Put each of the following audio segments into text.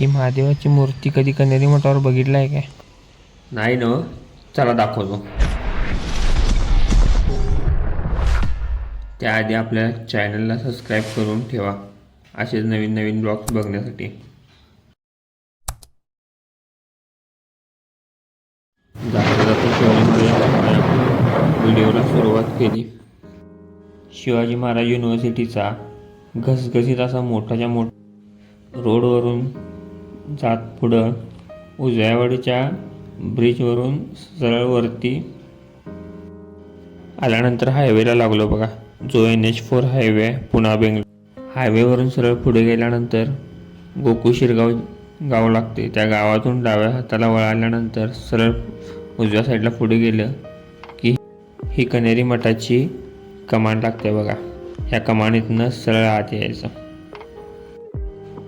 ही महादेवाची मूर्ती कधी कन्हेरी मठावर बघितलं आहे काय? नाही ना. चला दाखवतो. त्याआधी आपल्या चॅनलला सबस्क्राईब करून ठेवा. असेच नवीन नवीन ब्लॉग्स बघण्यासाठी. जाता जाता शिवाजी महाराज व्हिडिओला सुरुवात केली. शिवाजी महाराज युनिव्हर्सिटीचा घसघसीत असा मोठाच्या मोठा रोडवरून जात पुढं उजव्यावाडीच्या ब्रिजवरून सरळ वरती आल्यानंतर हायवेला लागलो बघा. जो N H four highway Poona Bangalore. हायवेवरून सरळ पुढे गेल्यानंतर गोकुळ शिरगाव गाव लागते. त्या गावातून डाव्या हाताला वळाल्यानंतर सरळ उजव्या साईडला पुढे गेलं की ही कनेरी मठाची कमान लागते बघा. ह्या कमानीतनं सरळ आत यायचं.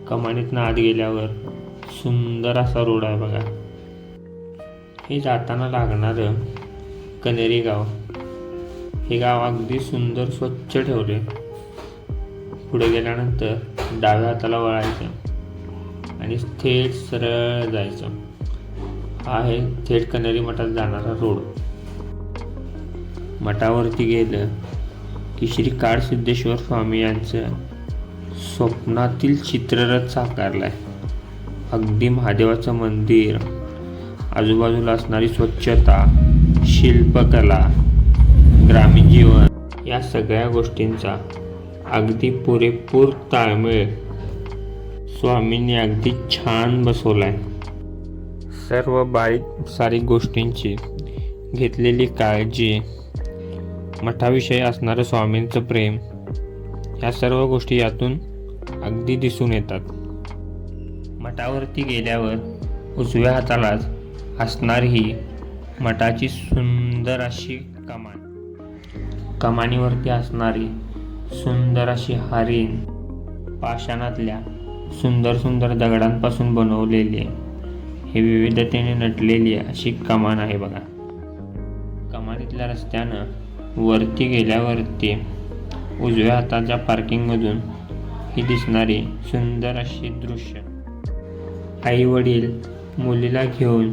कमानीतनं आत गेल्यावर सुंदर असा रोड आहे बघा. हे जाताना लागणारं कनेरी गाव. हे गाव अगदी सुंदर स्वच्छ ठेवले पुढे गेल्यानंतर डाव्या हाताला वळायचं आणि थेट सरळ जायचं. हा आहे थेट कनेरी मठात जाणारा रोड. मठावरती गेलं की श्री काळसिद्धेश्वर स्वामी यांचं स्वप्नातील चित्ररथ साकारलाय. अगदी महादेवाचं मंदिर आजूबाजूला असणारी स्वच्छता शिल्पकला ग्रामीण जीवन या सगळ्या गोष्टींचा अगदी पुरेपूर ताळमेळ स्वामींनी अगदी छान बसवलाय. सर्व बारीक सारीक गोष्टींची घेतलेली काळजी मठाविषयी असणारं स्वामींचं प्रेम ह्या सर्व गोष्टी यातून अगदी दिसून येतात. मठावरती गेल्यावर उजव्या हातालाच असणारी ही मठाची सुंदर अशी कमान. कमानीवरती असणारी सुंदर अशी हरिण पाषाणातल्या सुंदर सुंदर दगडांपासून बनवलेली हे विविधतेने नटलेली अशी कमान आहे बघा. कमानीतल्या रस्त्यानं वरती गेल्यावरती उजव्या हाताच्या पार्किंगमधून ही दिसणारी सुंदर अशी दृश्य. आई वडील मुलीला घेऊन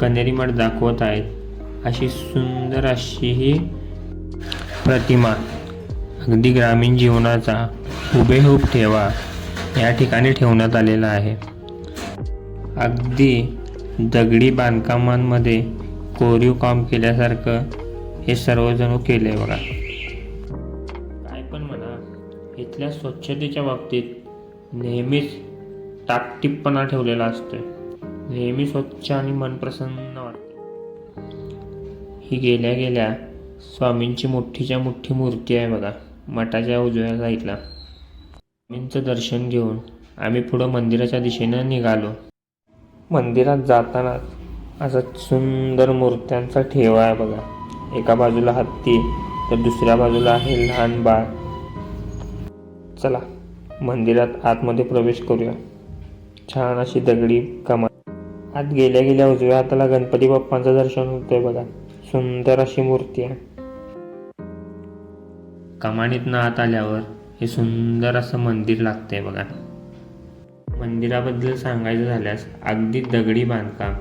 कनेरी मठ दाखवत आहेत. अशी सुंदर अशी ही प्रतिमा अगदी ग्रामीण जीवनाचा हुबेहूब ठेवा या ठिकाणी ठेवण्यात आलेला आहे. अगदी दगडी बांधकामांमध्ये कोरीव काम केल्यासारखं हे सर्वजण आहे बघा. काय पण म्हणा इथल्या स्वच्छतेच्या बाबतीत नेहमीच टापटीपणा ठेवलेला असतो नेहमी स्वच्छ आणि मन प्रसन्न वाटते. ही गेल्या गेल्या स्वामींची मोठीच्या मोठी मूर्ती आहे बघा. मठाच्या उजव्या साईडला. स्वामींचं दर्शन घेऊन आम्ही पुढं मंदिराच्या दिशेनं निघालो. मंदिरात जातानाच असा सुंदर मूर्त्यांचा ठेवा आहे बघा. एका बाजूला हत्ती तर दुसऱ्या बाजूला आहे लहान बाळ. चला मंदिरात आतमध्ये प्रवेश करूया. छान अशी दगडी कमान आत गेल्या गेल्या उजव्या हाताला गणपती बाप्पांचं दर्शन होतंय बघा. सुंदर अशी मूर्ती आहे. कमानीतनं आत आल्यावर हे सुंदर असं मंदिर लागतंय बघा. मंदिराबद्दल सांगायचं झाल्यास अगदी दगडी बांधकाम.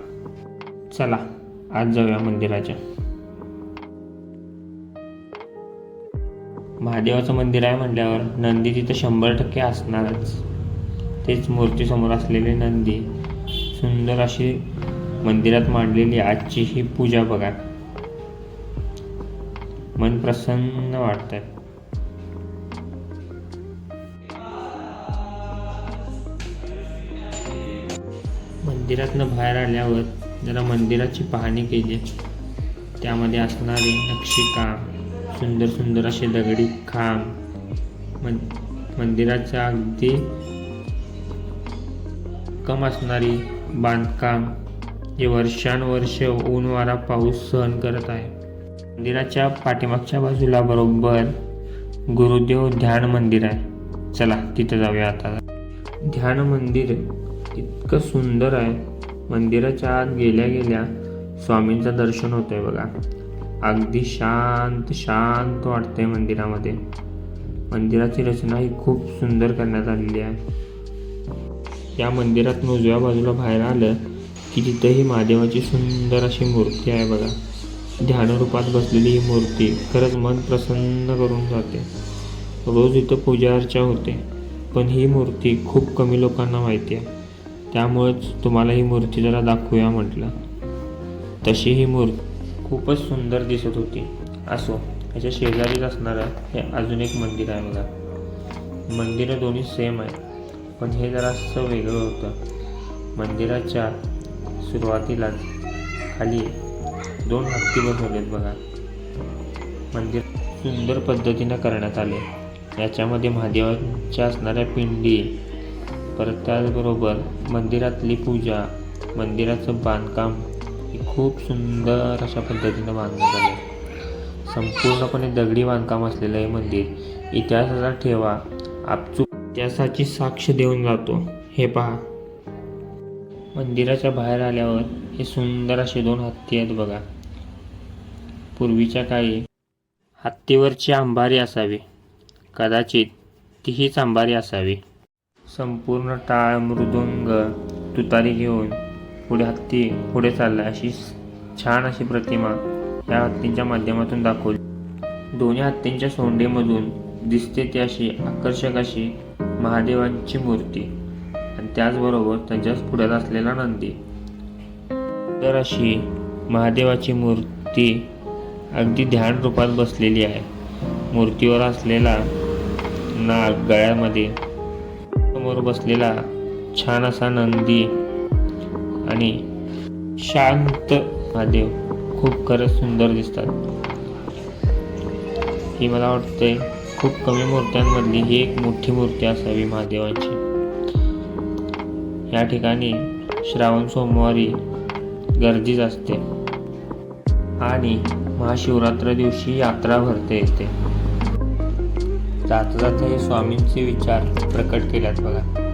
चला आज जाऊया मंदिराच्या. महादेवाचं मंदिर आहे म्हटल्यावर नंदी तिथं शंभर टक्के असणारच. तेच मूर्तीसमोर असलेले नंदी सुंदर अशी मंदिरात मांडलेली आजची ही पूजा बघा. मन प्रसन्न वाटतंय. मंदिरातनं बाहेर आल्यावर जरा मंदिराची पाहणी केली. त्यामध्ये असणारे नक्षीकाम सुंदर सुंदर असे दगडी खांब मन मंदिराच्या अगदी भक्कम असणारी बांधकाम जे वर्षानुवर्ष ऊन वारा पाऊस सहन करत आहे. मंदिराच्या पाठीमागच्या बाजूला बरोबर गुरुदेव ध्यान मंदिर आहे. चला तिथं जाऊया आता. ध्यान मंदिर इतकं सुंदर आहे. मंदिराच्या आत गेल्या गेल्या स्वामींचं दर्शन होतं आहे बघा. अगदी शांत शांत वाटतंय मंदिरामध्ये. मंदिराची रचना ही खूप सुंदर करण्यात आलेली आहे. या मंदिरात उजव्या बाजूला बाहेर आलं की तिथं ही महादेवाची सुंदर अशी मूर्ती आहे बघा. ध्यानरूपात बसलेली ही मूर्ती खरंच मन प्रसन्न करून जाते. रोज इथं पूजा अर्चा होते पण ही मूर्ती खूप कमी लोकांना माहिती आहे. त्यामुळेच तुम्हाला ही मूर्ती जरा दाखवूया म्हटलं. तशी ही मूर्ती खूपच सुंदर दिसत होती. असो ह्याच्या शेजारीच असणारं हे अजून एक मंदिर आहे बघा. मंदिरं दोन्ही सेम आहे पण हे जरासं वेगळं होतं. मंदिराच्या सुरुवातीलाच खाली दोन हत्ती बसवलेत बघा. मंदिर सुंदर पद्धतीनं करण्यात आले. याच्यामध्ये महादेवाच्या असणाऱ्या पिंडी परत त्याचबरोबर मंदिरातली पूजा मंदिराचं बांधकाम हे खूप सुंदर अशा पद्धतीनं बांधण्यात आलं. संपूर्णपणे दगडी बांधकाम असलेलं हे मंदिर इतिहासाचा ठेवा. आपचूक इतिहासाची साक्ष देऊन जातो. हे पहा. मंदिराच्या बाहेर आल्यावर हे सुंदर असे दोन हत्ती आहेत बघा. पूर्वीच्या काळी हत्तीवरची अंबारी असावी. कदाचित तीहीच अंबारी असावी. संपूर्ण टाळ मृदुंग तुतारी घेऊन पुढे हत्ती पुढे चालला अशी छान अशी प्रतिमा या हत्तींच्या माध्यमातून दाखवली. दोन्ही हत्तींच्या सोंडेमधून दिसते ती अशी आकर्षक अशी महादेवांची मूर्ती आणि त्याचबरोबर त्यांच्याच पुढ्यात असलेला नंदी. तर अशी महादेवाची मूर्ती अगदी ध्यान रूपात बसलेली आहे. मूर्तीवर असलेला नाग गळ्यामध्ये समोर बसलेला छान असा नंदी आणि शांत महादेव. खूप खरंच सुंदर दिसतात. ही मला वाटते खूप कमी मूर्त्यांमधली ही एक मोठी मूर्ती असावी महादेवांची. या ठिकाणी श्रावण सोमवारी गर्दीच असते आणि महाशिवरात्र दिवशी यात्रा भरते येते. जाता जाता हे स्वामींचे विचार प्रकट केल्यात बघा.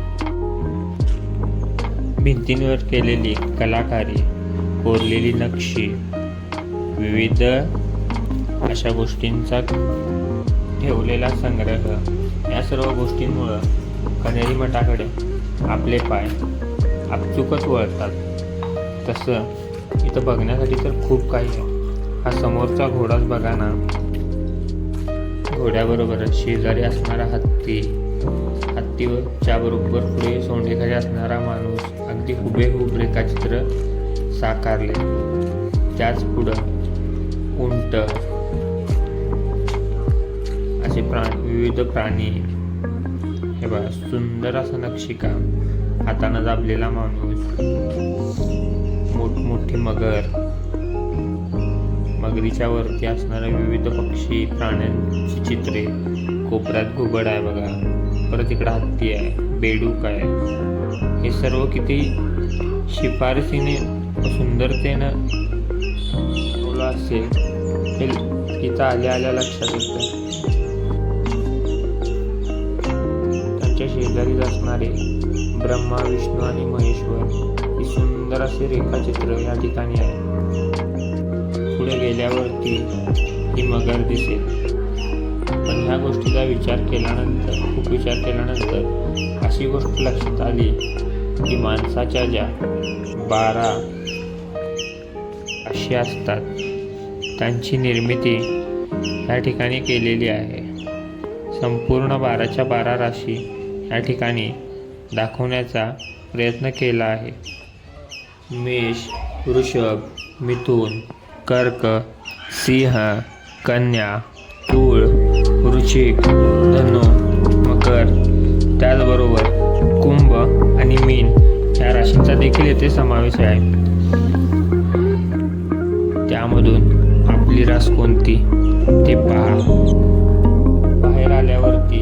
भिंतींवर केलेली कलाकारी कोरलेली नक्षी विविध अशा गोष्टींचा ठेवलेला संग्रह या सर्व गोष्टींमुळं कनेरी मठाकडे आपले पाय आपचुकच वळतात. तसं इथं बघण्यासाठी तर खूप काही आहे. हा समोरचा घोडाच बघा ना. घोड्याबरोबरच शेजारी असणारा हत्ती हत्तीच्या बरोबर पुढे सोंडेखाली असणारा माणूस अगदी हुबेहूब रेखाचित्र साकारले. त्याच पुढं उंट असे प्राणी विविध प्राणी हे बघा सुंदर असं नक्षीकाम हातानं दाबलेला माणूस. मोठमोठे मगर. मगरीच्या वरती असणारे विविध पक्षी प्राण्यांची चित्रे. कोपऱ्यात घुबड आहे बघा. परत इकडं हत्ती आहे बेडूक आहे. हे सर्व किती शिफारसीने सुंदरतेनं असेल हे इथं आल्या आल्या लक्षात शेजारीच असणारे ब्रह्मा विष्णू आणि महेश्वर ही सुंदर असे रेखाचित्र या ठिकाणी आहे पुढे गेल्यावरती ही मगर दिसेल. पण ह्या गोष्टीचा विचार केल्यानंतर खूप विचार केल्यानंतर अशी गोष्ट लक्षात आली की माणसाच्या ज्या बारा अशी असतात त्यांची निर्मिती या ठिकाणी केलेली आहे. संपूर्ण बाराच्या बारा राशी या ठिकाणी दाखवण्याचा प्रयत्न केला आहे. मेष वृषभ मिथुन कर्क सिंह कन्या तूळ वृश्चिक धनु मकर त्याचबरोबर कुंभ आणि मीन या राशींचा देखील येथे समावेश आहे. त्यामधून आपली रास कोणती? ते पहा. बाहेर आल्यावरती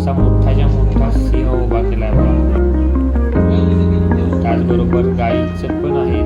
असा मोठाच्या मोठा सिंह उभा केला आहे. त्याचबरोबर गाईचं पण आहे.